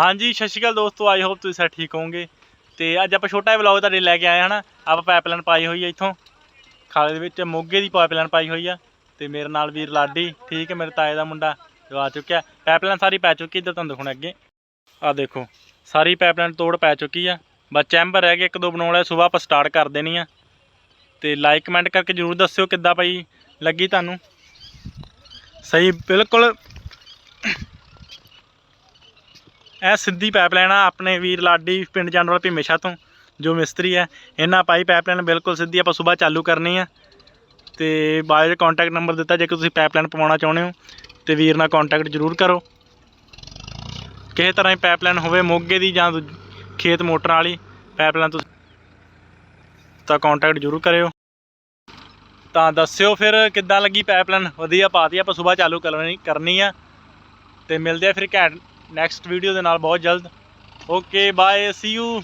ਹਾਂਜੀ, ਸਤਿ ਸ਼੍ਰੀ ਅਕਾਲ ਦੋਸਤੋ ਆਈ ਹੋਪ ਤੁਸੀਂ ਸਾਰੇ ਠੀਕ ਹੋਵੋਗੇ। ਤੇ ਅੱਜ ਆਪਾਂ ਛੋਟਾ ਜਿਹਾ ਵਲੌਗ ਤੁਹਾਡੇ ਲੈ ਕੇ ਆਏ ਹਨਾ? ਆਪਾਂ ਪਾਈਪਲਾਈਨ ਪਾਈ ਹੋਈ ਹੈ ਇੱਥੋਂ। ਖਾਲੇ ਦੇ ਵਿੱਚ ਮੋਗੇ ਦੀ ਪਾਈਪਲਾਈਨ ਪਾਈ ਹੋਈ ਆ। ਤੇ ਮੇਰੇ ਨਾਲ ਵੀਰ ਲਾਡੀ, ਠੀਕ ਹੈ, ਮੇਰੇ ਤਾਏ ਦਾ ਮੁੰਡਾ ਜੋ ਆ ਚੁੱਕਿਆ। ਪਾਈਪਲਾਈਨ ਸਾਰੀ ਪੈ ਚੁੱਕੀ ਇੱਧਰ ਤੁਹਾਨੂੰ ਦਿਖਾਉਣਾ ਅੱਗੇ। ਆ ਦੇਖੋ, ਸਾਰੀ ਪਾਈਪਲਾਈਨ ਤੋੜ ਪੈ ਚੁੱਕੀ ਆ। ਬਸ ਚੈਂਬਰ ਰਹਿ ਗਿਆ ਇੱਕ ਦੋ ਬਣਾਉਣ ਵਾਲੇ ਸਵੇਰ ਆਪਾਂ ਸਟਾਰਟ ਕਰ ਦੇਣੀ ਆ। ਤੇ ਲਾਈਕ ਕਮੈਂਟ ਕਰਕੇ ਜਰੂਰ ਦੱਸਿਓ ਕਿੱਦਾਂ ਭਾਈ ਲੱਗੀ ਤੁਹਾਨੂੰ? ਸਹੀ, ਬਿਲਕੁਲ ਇਹ ਸਿੱਧੀ ਪਾਈਪਲਾਈਨ ਆ, ਆਪਣੇ ਵੀਰ ਲਾਡੀ ਪਿੰਡ ਜਾਂਡਵਾਲ ਭੀਮੇਸ਼ਾ ਤੋਂ, ਜੋ ਮਿਸਤਰੀ ਹੈ, ਇਹਨਾਂ ਪਾਈ ਪਾਈਪਲਾਈਨ ਬਿਲਕੁਲ ਸਿੱਧੀ ਆਪਾਂ ਸਵੇਰ ਚਾਲੂ ਕਰਨੀ ਆ। ਤੇ ਬਾਅਦ ਵਿੱਚ ਕੰਟੈਕਟ ਨੰਬਰ ਦਿੱਤਾ, ਜੇ ਤੁਸੀਂ ਪਾਈਪਲਾਈਨ ਪਵਾਉਣਾ ਚਾਹੁੰਦੇ ਹੋ, ਤੇ ਵੀਰ ਨਾਲ ਕੰਟੈਕਟ ਜ਼ਰੂਰ ਕਰੋ। ਕਿਸੇ ਤਰ੍ਹਾਂ ਦੀ ਪਾਈਪਲਾਈਨ ਹੋਵੇ ਮੋਗੇ ਦੀ ਜਾਂ ਦੂਜ- ਖੇਤ ਮੋਟਰਾਂ ਵਾਲੀ ਪਾਈਪਲਾਈਨ ਤੁਸੀਂ ਤਾਂ ਕੰਟੈਕਟ ਜ਼ਰੂਰ ਕਰਿਓ। ਤਾਂ ਦੱਸਿਓ ਫਿਰ ਕਿੱਦਾਂ ਲੱਗੀ ਪਾਈਪਲਾਈਨ ਵਧੀਆ ਪਾਤੀ, ਆਪਾਂ ਸਵੇਰ ਚਾਲੂ ਕਰਨੀ ਕਰਨੀ ਆ। ਤੇ ਮਿਲਦੇ ਆ ਫਿਰ ਘੈਂਟ ਨੈਕਸਟ ਵੀਡੀਓ ਦੇ ਨਾਲ ਬਹੁਤ ਜਲਦ। Okay bye see you